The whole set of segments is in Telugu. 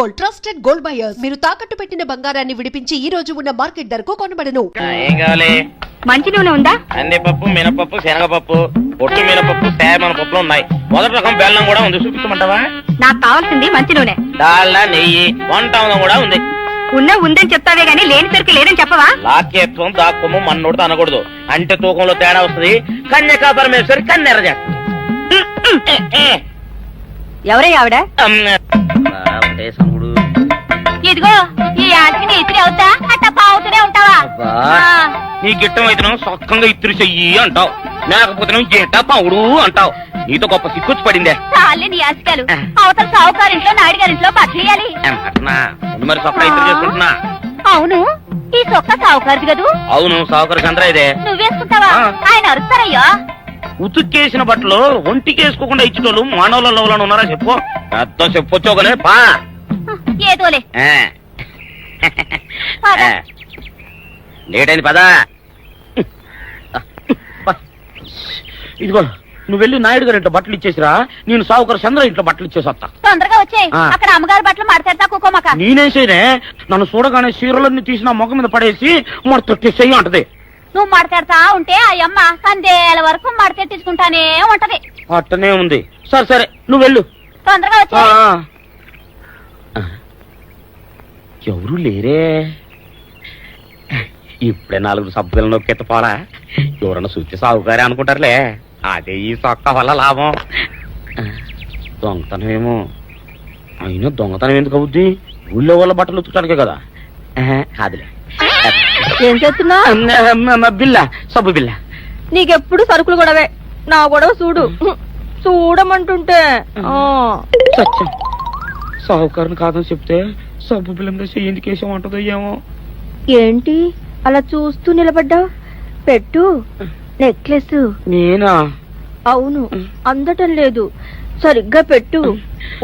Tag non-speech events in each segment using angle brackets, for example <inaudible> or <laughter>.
Gold trusted gold buyers. మీరు తాకట్టు పెట్టిన బంగారాన్ని విడిపించి ఈ రోజు ఉన్న మార్కెట్ ధరకు కొనబడను. ఆ, ఏం కావాలి? మంచి నూనె ఉందా? కందిపప్పు మినపప్పు శనగపప్పు పొట్టు మినపప్పు తేమన పప్పులు ఉన్నాయి. మొదటి రకం బెల్లం కూడా ఉంది. చూపించమంటావా? నాకు కావాల్సింది మంచి నూనె. డాల్డా నెయ్యి వంట కూడా ఉంది. ఉన్న ఉందని చెప్తావే గానీ లేని సరికి లేదని చెప్పవా? లాక్యత్వం దాక్కుము మన్నోడితో అనకూడదు. అంటే తూకంలో తేడా వస్తుంది. కన్యకా పరమేశ్వరి కన్నెర చేస్తుంది ఎవరై ఆవిడ? సంగుడు ఇదిగో ఈ ఆటకి నీ ఇతిరి అవుతా? అట్ట పావుతూనే ఉంటావా? నీ గిట్టం అయితే సొక్కంగా ఇత్తురు చెయ్యి అంటావు. లేకపోతే గిట్ట పావుడు అంటావు. నీతో గొప్ప సిక్కుచ్చి పడిందే. చాలే నీ ఆశకాలు. అవతల నాయుడు బట్టలేయాలి ఏం అట్నా? ముందు మరి సొక్క ఇత్తురు చేసుకుంటున్నా. అవును. ఈ సొక్క సావుకారిది కదూ? అవును సావుకర్ చంద్ర ఇదే. నువ్వేసుకుంటావా? ఆ. ఆయన అరుస్తారయ్యో. ఉతుక్కేసిన బట్టలు ఒంటికి వేసుకోకుండా ఇచ్చేటోళ్ళు మానవులలో ఉన్నారా చెప్పు? పెద్ద చెప్పొచ్చోగలే పా. ఏదోలే. పద. ఆ. లేట్ అయింది పదా ఇదిగో నువ్వు వెళ్ళి నాయుడు గారి ఇంట్లో బట్టలు ఇచ్చేసిరా. నేను సావుకర్ చంద్ర ఇంట్లో బట్టలు ఇచ్చేసి వస్తా. తొందరగా వచ్చేయ్. అక్కడ అమ్మగారి బట్టలు మాడతాడతా కుకోమక. నేనేం చేయనే? నన్ను చూడగానే చీరలన్నీ తీసి నా ముఖం మీద పడేసి మరి తొట్టేసేయి అంటది. నువ్వు మాడతాడతా ఉంటే ఆ అమ్మ కందేల వరకు మడతెట్టించుకుంటానే ఉంటది. అట్టనే ఉంది. సరే సరే నువ్వు వెళ్ళు. తొందరగా ఆ. ఎవరు లేరే? ఇప్పుడే నాలుగు సబ్బులు నొక్కెత్త పోలా ఎవరన్నా చూస్తే సాగుకారే అనుకుంటారులే. అదే ఈ సొక్క వల్ల లాభం. ఆ, దొంగతనం ఏమో. అయినా దొంగతనం ఎందుకు అవుద్ది? ఊళ్ళో వాళ్ళ బట్టలు ఉతుకడానికే కదా. కాదులే ఏం చేస్తున్నా బిల్ల సబ్బు బిల్ల. నీకెప్పుడు సరుకులు గొడవే. నా గొడవ చూడు. చూడమంటుంటే. ఆ. సత్యం. సాహుకారుని కాదని చెప్తే సబ్బు బిల్ల ఏమో. ఏంటి? అలా చూస్తూ నిలబడ్డావు? పెట్టు. నెక్లెస్. నేనా? అవును అందటం లేదు. సరిగ్గా పెట్టు.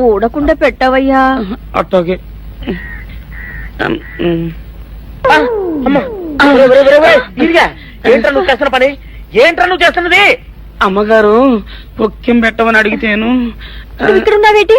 ఊడకుండా పెట్టవయ్యా. అట్టాగే ఏంట్రా నువ్వు చేస్తున్న పని? ఏంట్రా నువ్వు చేస్తున్నది? అమ్మగారు పొక్కెం పెట్టమని అడిగితేను ఇక్కడ ఉన్నావేటి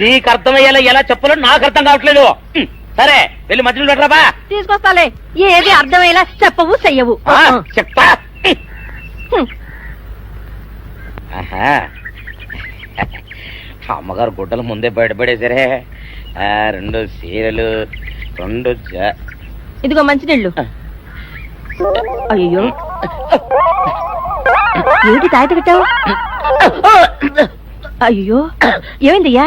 నీకు అర్థమయ్యేలా ఎలా చెప్పాలో నాకు అర్థం కావట్లేదు సరే వెళ్ళి మధ్యలో పెట్టరాబా తీసుకొస్తాలే. ఏది అర్థమయ్యేలా చెప్పవు చెయ్యవు. చెప్తా. ఆహా. అమ్మగారు గుడ్డలు ముందే బయటపడేసరే ఆ, రెండు చీరలు రెండు ఇదిగో మంచినీళ్ళు. అయ్యో ఏంటి తాయత కట్టావు అయ్యో ఏమైందయ్యా?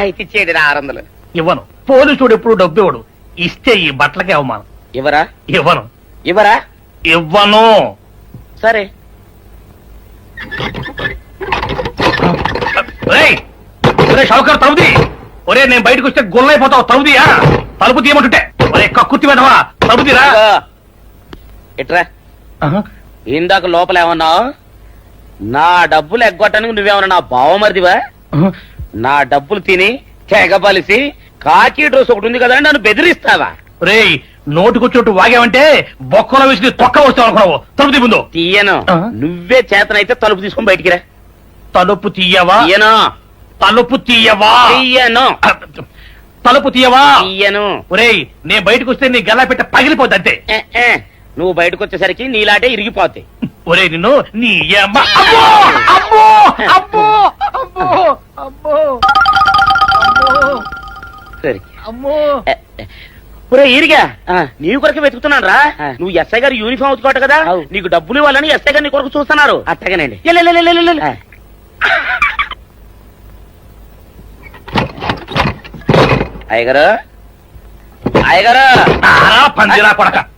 అయితే ఇచ్చేది ఆరు వందలు ఇవ్వను. పోలీసుడు ఎప్పుడు డబ్బు ఇవ్వడు. ఇస్తే ఈ బట్టలకే అవమానం. ఇవ్వరా? ఇవ్వను. ఇవ్వరా? ఇవ్వను. సరే. ఒరే షౌకర్ తలుపుది ఒరే నేను బయటకు వస్తే గొల్లైపోతావు తలుపుదియా తలుపు తీయమంటుంటే. ఒరే కక్కుర్తి వెదవా తలుపుదిరా ఇదిగో. ఇట్రా. ఇందాక లోపల ఏమన్నావు? నా డబ్బులు ఎగ్గొట్టడానికి నువ్వేమన్నా నా బావమరిదివా? నా డబ్బులు తిని తెగబలిసి కాకి డ్రెస్ ఒకటి ఉంది కదా అని నన్ను బెదిరిస్తావా? రేయ్ నోటుకొచ్చోటు వాగావంటే బొక్కలో వేసి తొక్క వస్తావు అనుకున్నావు. తలుపు తీ ముందు. తీయను. ఆ? నువ్వే చేతనైతే తలుపు తీసుకొని బయటికి రా. తలుపు తీయవా? తీయను. తలుపు తీయవా? తీయను. తలుపు తీయవా? తీయను. ఒరేయ్ నేను బయటకు వస్తే నీ గల్లా పెట్ట పగిలిపోద్ది అంతే. ఏ, ఏ. నువ్వు బయటకు వచ్చేసరికి నీలాటే ఇరిగిపోతాయి ఒరే నిన్ను నీ అమ్మ. అమ్మో! అమ్మో! అమ్మో! అమ్మో! అమ్మో! అమ్మో! సరే అమ్మో ఒరే ఈరిగా నీ కొరకు వెతుకుతున్నాను రా నువ్వు ఎస్ఐ గారు యూనిఫామ్ అవుతుకోట కదా నీకు డబ్బులు ఇవ్వాలని ఎస్ఐ గారు నీ కొరకు చూస్తున్నారు. అట్టగానండి. అయ్యగారు. అయ్యగారు. ఆరా పందిరా కొడక. డబ్-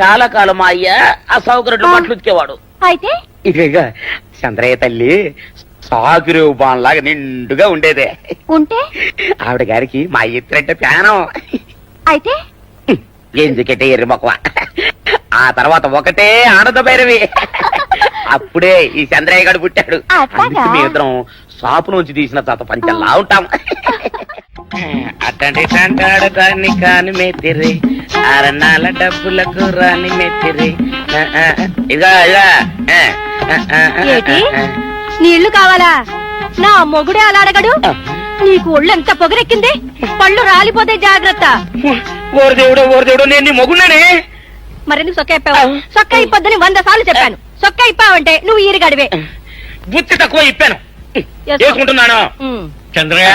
చాలా కాలం మా అయ్య అసౌకర్యం బట్టలు ఉతికేవాడు. అయితే? ఇక చంద్రయ్య తల్లి సాగురేవు బాన్లాగా నిండుగా ఉండేదే. ఉంటే? ఆవిడ గారికి మా ఎత్తులంటే ప్యానం అయితే? ఎందుకంటే ఎర్రి మొక్కవ ఆ తర్వాత ఒకటే ఆనంద భైరవి. అప్పుడే ఈ చంద్రయ్య గారు పుట్టాడు? అందుకే మేమిద్దరం షాపు నుంచి తీసిన తాత పంచల్లా ఉంటాం. అట్టండి అంటాడు దాన్ని కాని మెత్తిరి అరణాల డబ్బులకు రాని మెత్తిరి ఆ, నీళ్ళు కావాలా? నా మొగుడే అలా అడగడు. నీకు ఒళ్ళు ఎంత పొగరెక్కింది? పళ్ళు రాలిపోతే జాగ్రత్త. ఓరు దేవుడు ఓరు దేవుడు నేను నీ మొగున్నానే మరెందుకు సొక్క ఇప్పావు సొక్క ఇప్పొద్దని వంద సార్లు చెప్పాను. సొక్క ఇప్పావంటే నువ్వు ఈరిగడివే. బుద్ధి తక్కువ ఇప్పాను. చేసుకుంటున్నాను. చంద్రయ్య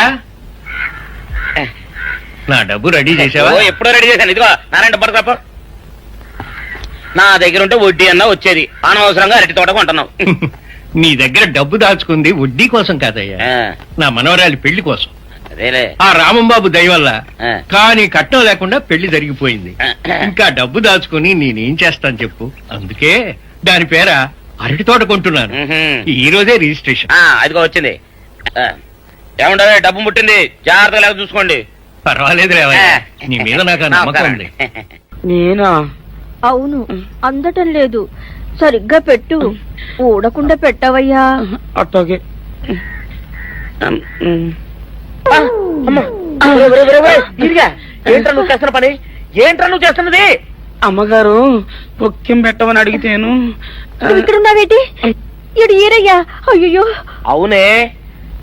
నా డబ్బు రెడీ చేసావా ఓ ఎప్పుడో రెడీ చేశాను. ఇదిగో నారాయణ డబ్బు తప్ప. నా దగ్గర ఉంటే వడ్డీ అన్నా వచ్చేది. అనవసరంగా అరటి తోట కొంటున్నావు. <laughs> నీ దగ్గర డబ్బు దాచుకుంది వడ్డీ కోసం కాదయ్యా. ఆ, నా మనవరాలి పెళ్ళి కోసం. అదేలే. ఆ రామంబాబు దయ వల్ల ఆ. కానీ కట్నం లేకుండా పెళ్ళి జరిగిపోయింది. ఇంకా డబ్బు దాచుకుని నేనేం చేస్తాను చెప్పు. అందుకే దాని పేర అరటి తోట కొంటున్నాను. ఈ రోజే రిజిస్ట్రేషన్. ఆ, అదిగో వచ్చింది. ఆ, ఏమంటే డబ్బు ముట్టింది. జాగ్రత్తగా లేక చూసుకోండి. పర్వాలేదు రేవయ్య నీ మీద నాకు ఆ నమ్మకం ఉంది. నేను? అవును అందటం లేదు. సరిగ్గా పెట్టు. ఊడకుండా పెట్టవయ్యా. అట్టోకే ఏంట్రా నువ్వు చేస్తున్న పని? ఏంట్రా నువ్వు చేస్తున్నది? అమ్మగారు పొక్కిం పెట్టమని అడిగితేను ఇక్కడ ఉన్నావేటి ఇడు ఈరయ్యా అయ్యో అవునే.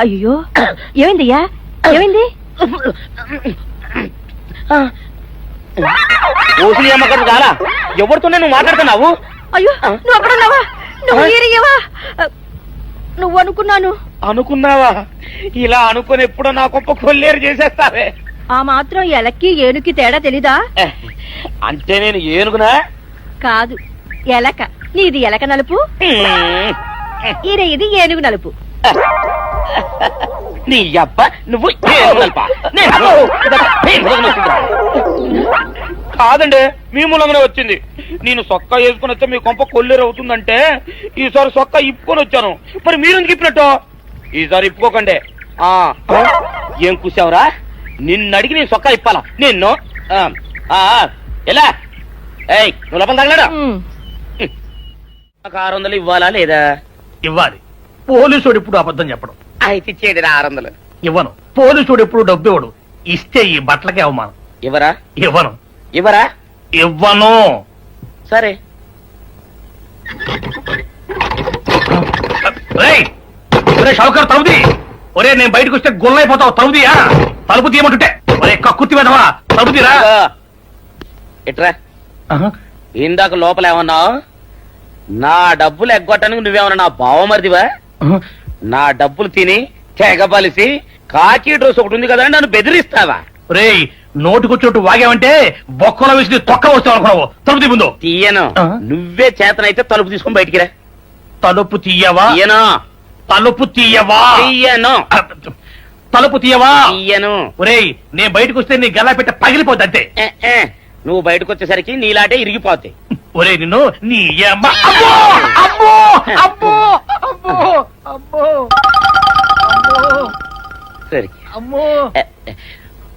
అయ్యో ఏమైందయ్యా? ఏమైంది? ఓసిలి అమ్మగారు చాలా. ఎవరితోనే నువ్వు మాట్లాడుతున్నావు? అయ్యో నువ్వు అక్కడున్నావా నువ్వు ఈరయ్యవా నువ్వు అనుకున్నాను. అనుకున్నావా? ఇలా అనుకుని ఎప్పుడో నా గొప్ప కొల్లేరు చేసేస్తావే. ఆ మాత్రం ఎలక్కి ఏనుకి తేడా తెలీదా? అంటే నేను ఏనుగునా? కాదు ఎలక. నీది ఎలక నలుపు. ఈర ఇది ఏనుగు నలుపు. నీ అబ్బ నువ్వు. కాదండి మీ మూలంగానే వచ్చింది. నేను సొక్క వేసుకుని వస్తే మీ కొంప కొల్లేరు అవుతుందంటే ఈసారి సొక్క ఇప్పుకొని వచ్చాను. మరి మీరు ఎందుకు ఇప్పినట్టు? ఈసారి ఇప్పుకోకండి. ఆ ఏం కూసావురా? నిన్ను అడిగి నేను సొక్క ఇప్పాలా? నిన్ను? ఆ, ఆ, ఎలా? ఏయ్ నువ్వు లోపల తగలడా. నాకు ఆరు వందలు ఇవ్వాలా లేదా? ఇవ్వాలి. పోలీసుడు ఎప్పుడు అబద్ధం చెప్పడం. అయితే ఇచ్చేయండి నా ఆరు వందలు ఇవ్వను. పోలీసుడు ఎప్పుడు డబ్బు ఇవ్వడు. ఇస్తే ఈ బట్టలకే అవమానం. ఇవ్వరా? ఇవ్వను. ఇవ్వరా? ఇవ్వను. సరే. రేయ్! ఒరే షౌకర్ తలుపుది ఒరే నేను బయటకు వస్తే గుల్లైపోతావు తలుపుదియా తలుపు తీయమంటుంటే. ఒరే కక్కుర్తి వెదవా తీరా ఇదిగో. ఇట్రా. ఇందాక లోపల ఏమన్నావు నా డబ్బులు ఎగ్గొట్టడానికి నువ్వేమన్నా నా బావమరిదివా? నా డబ్బులు తిని తెగబలిసి కాకి డ్రెస్ ఒకటి ఉంది కదా నన్ను బెదిరిస్తావా? రేయ్ నోటుకొచ్చోటు వాగావంటే బొక్కలో వేసి తొక్క వస్తావు అనుకున్నావు. తలుపు తీ ముందు. తీయను. ఆ? నువ్వే చేతనైతే తలుపు తీసుకొని బయటికి రా. తలుపు తీయవా? తీయను. తలుపు తీయవా? తీయను. తలుపు తీయవా? తీయను. ఒరేయ్ నేను బయటకు వస్తే నీ గల్లా పెట్ట పగిలిపోద్ది అంతే. ఏ, ఏ. నువ్వు బయటకు వచ్చేసరికి నీలాటే ఇరిగిపోతాయి ఒరే నిన్ను నీ అమ్మ! అమ్మో! అమ్మో! అమ్మో! అమ్మో! అమ్మో అమ్మో! సరే అమ్మో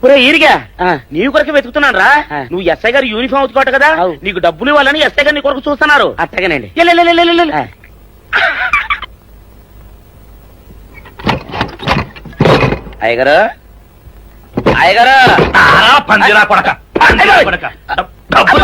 ఒరే ఈరిగా. నీ కొరకు వెతుకుతున్నాను రా. నువ్వు ఎస్ఐ గారు యూనిఫామ్ అవుతుకోట కదా? నీకు డబ్బులు ఇవ్వాలని ఎస్ఐ గారు నీ కొరకు చూస్తున్నారు. అట్టగానండి. అయ్యగారు. అయ్యగారు. ఆరా పందిరా కొడక. పందిరా కొడక. డబ్- డబ్బులు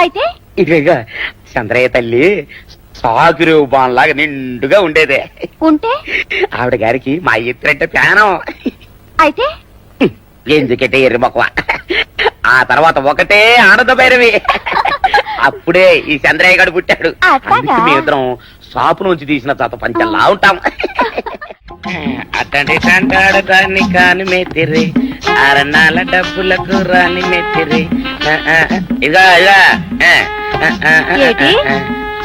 అయితే? ఇక చంద్రయ్య తల్లి సాగురు బాన్లాగా నిండుగా ఉండేదే. ఉంటే? ఆవిడ గారికి మా ఇద్దరంటే ప్రాణం. అయితే? ఎందుకంటే ఎర్రి మొక్కవ? ఆ తర్వాత ఒకటే ఆనంద భైరవి. అప్పుడే ఈ చంద్రయ్య గడు పుట్టాడు. మేమిద్దరం షాపు నుంచి తీసిన తర్వాత పంచల్లా ఉంటాం. అట్టండి తంటాడు దాన్ని కాని మెత్తిరి అరణాల డబ్బులకు రాని మెత్తిరి? ఆ,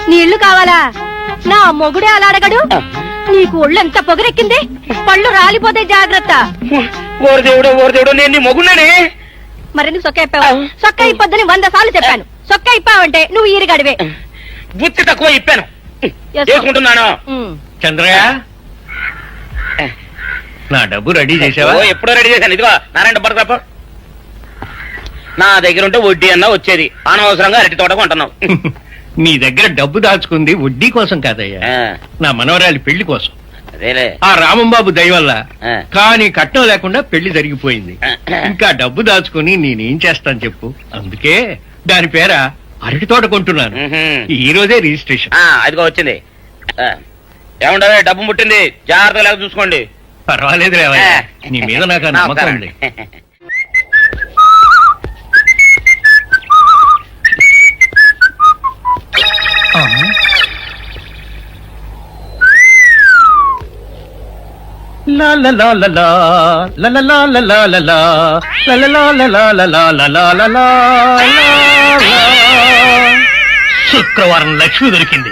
నీళ్ళు కావాలా? నా మొగుడే అలా అడగడు. నీకు ఒళ్ళెంత పొగరెక్కింది? పళ్ళు రాలిపోతే జాగ్రత్త. ఓరు దేవుడు ఓరు దేవుడు నేను నీ మొగున్నానే మరెందుకు సొక్క ఇప్పావు సొక్క ఇప్పొద్దని వంద సార్లు చెప్పాను. సొక్క ఇప్పావంటే నువ్వు ఈరిగడివే బుద్ధి తక్కువ ఇప్పాను. చేసుకుంటున్నాను. చంద్రయ్య నా డబ్బు రెడీ చేసావా? ఓ ఎప్పుడో రెడీ చేశాను. ఇదిగో నారాయణ డబ్బర్ తప్ప నా దగ్గర ఉంటే వడ్డీ అన్నా వచ్చేది. అనవసరంగా అరటి తోట కొంటున్నావు. <laughs> నీ దగ్గర డబ్బు దాచుకుంది వడ్డీ కోసం కాదయ్యా. ఆ, నా మనవరాలి పెళ్ళి కోసం. అదేలే. ఆ రామంబాబు దయ వల్ల ఆ. కానీ కట్నం లేకుండా పెళ్ళి జరిగిపోయింది. ఇంకా డబ్బు దాచుకుని నేనేం చేస్తాను చెప్పు. అందుకే దాని పేర అరటి తోట కొంటున్నాను. మ్మ్హ్మ్. ఈ రోజే రిజిస్ట్రేషన్. ఆ, అదిగో వచ్చింది. ఆ, ఏముండదు డబ్బు ముట్టింది. జాగ్రత్త లేక చూసుకోండి. పర్వాలేదు <laughs> నీ మీద నాకు నమ్మకం శుక్రవారం లక్ష్మి దొరికింది.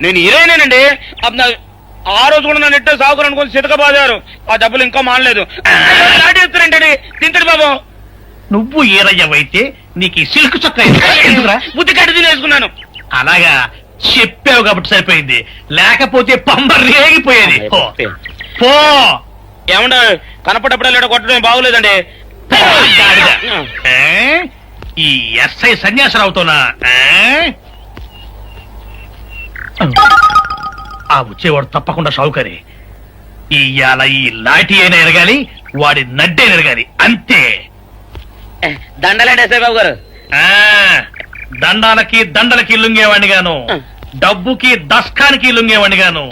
నేను హీరోయినేనండి ఆ రోజు కూడా నన్ను ఎట్టే సాగుకుని అనుకుని సితక బాదారు. ఆ డబ్బులు ఇంకా మానలేదు. దాటేస్తారంటండి తింటాడు బాబు. నువ్వు ఈరయ్యవైతే నీకు ఈ సిల్క్ చొక్క ఎందుకురా? బుద్ధి కట్టి తినేసుకున్నాను. అలాగా చెప్పావు కాబట్టి సరిపోయింది. లేకపోతే పంబ రేగిపోయేది. పో. పో. ఏమండ? కనపడప్పుడల్లా కొట్టడం బాగోలేదండి? ఈ ఎస్ఐ సన్యాసరావుతోనా? ఆ వచ్చేవాడు తప్పకుండా సౌకర్య ఇవాళ ఈ లాఠీ అయినా ఎరగాలి వాడి నడ్డే ఎరగాలి అంతే. దండలేండి బాబు గారు? ఆ దండాలకి దండలకి లొంగేవాడిని గాను డబ్బుకి దస్కానికి లొంగేవాడిని గాను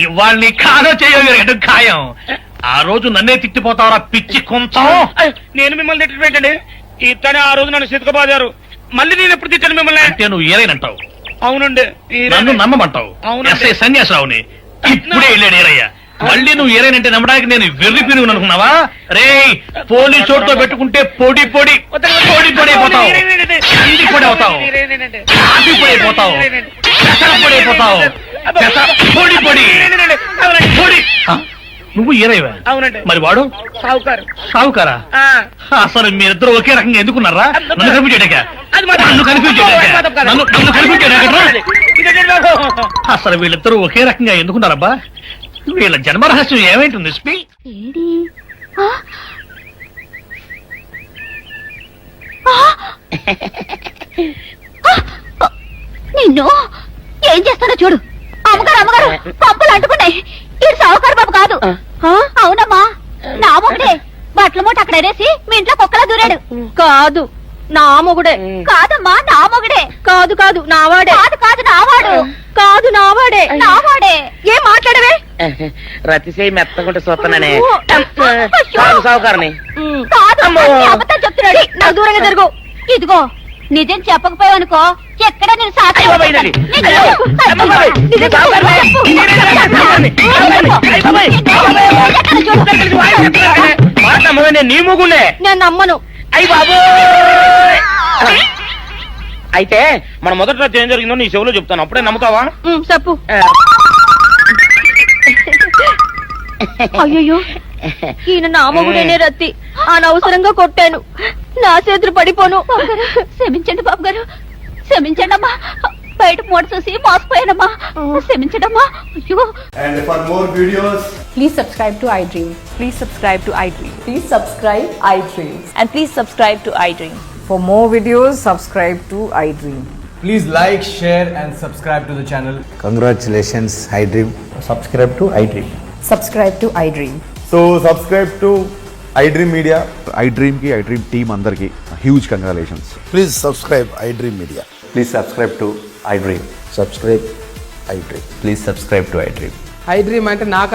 ఇవాళ్ళని కాదో చేయగలిగడం ఖాయం. ఆ రోజు నన్నే తిట్టిపోతావరా పిచ్చి కొంచెం? నేను మిమ్మల్ని తిట్టండి ఇతనే ఆ రోజు నన్ను సితక బాదారు మళ్ళీ నేను ఎప్పుడు తిట్టాను మిమ్మల్ని? అంటే నువ్వు ఏరైనంటావు అవునండి. నన్ను నమ్మమంటావు. ఎస్ఐ సన్యాసరావుని. ఇప్పుడే వెళ్ళాడు ఏరయ్య. మళ్ళీ నువ్వు ఏరైనంటే నమ్మడానికి నేను వెర్రి పిరుగు అనుకున్నావా? రే పోలీసు చోటుతో పెట్టుకుంటే పొడి పొడి పొడి పొడి అయిపోతావు. కంది పొడి అవుతావు. కాఫీ పొడి అయిపోతావు. పొడి అయిపోతావు. పొడి పొడి. పొడి. నువ్వు ఏరైవా అవునండి. మరి వాడు? సావుకారు. సావుకారా. అసలు మీరిద్దరు ఒకే రకంగా ఎందుకున్నారా? నన్ను కనిపించాడక నన్ను కాదు. నన్ను నన్ను బాబు? అసలు వీళ్ళిద్దరూ ఒకే రకంగా ఎందుకున్నారబ్బా? వీళ్ళ జన్మరహస్యం ఏమైంటుంది స్పీ? ఏడి ఆ? ఆ? ఆ! నిన్ను? ఏం చేస్తానో చూడు. అమ్మగారు అమ్మగారు పంపులు అంటుకున్నాయి. ఇది సావుకారు బాబు కాదు. ఆ? అవునమ్మా. నా మొగుడే బట్టల మూట అక్కడ ఎరేసి మీ ఇంట్లో కుక్కలా దూరాడు. కాదు. నామొగుడే కాదమ్మా నామొగుడే కాదు కాదు నావాడే కాదు కాదు నావాడు కాదు నావాడే నావాడే ఏం మాట్లాడవే? రతిసేయి మెత్తకుంటే చూస్తున్నానే సావుకారని. కాదు అబద్ధం చెప్తున్నాడు. నా దూరంగా జరుగు. ఇదిగో నిజం చెప్పకపోయావు అనుకో ఎక్కడ నేను సాక్షి నేను నమ్మను. అయ్యి బాబు అయితే మన మొదటి ఏం జరిగిందో నీ చెవులో చెప్తాను. అప్పుడే నమ్ముతావా? చెప్పు. అయ్యో ఈయన నా మొగుడేనే రత్తి. అనవసరంగా కొట్టాను. నా చేతులు పడిపోను. క్షమించండి బాబు గారు క్షమించండి అమ్మా బయట మూట చూసి మోసపోయానమ్మా క్షమించడమ్మా అయ్యో And for more videos, Please subscribe to iDream. Please subscribe to iDream. Please subscribe iDream. And please subscribe to iDream. For more videos, subscribe to iDream. please like, share, and subscribe to the channel. Congratulations, iDream. Subscribe to iDream. Subscribe to iDream. So subscribe to iDream Media. ఐ డ్రీమ్కి ఐ డ్రీమ్ టీమ్ అందరికి huge congratulations Please subscribe iDream Media. Please subscribe to iDream Subscribe iDream. Please subscribe to iDream iDream అంటే నాకు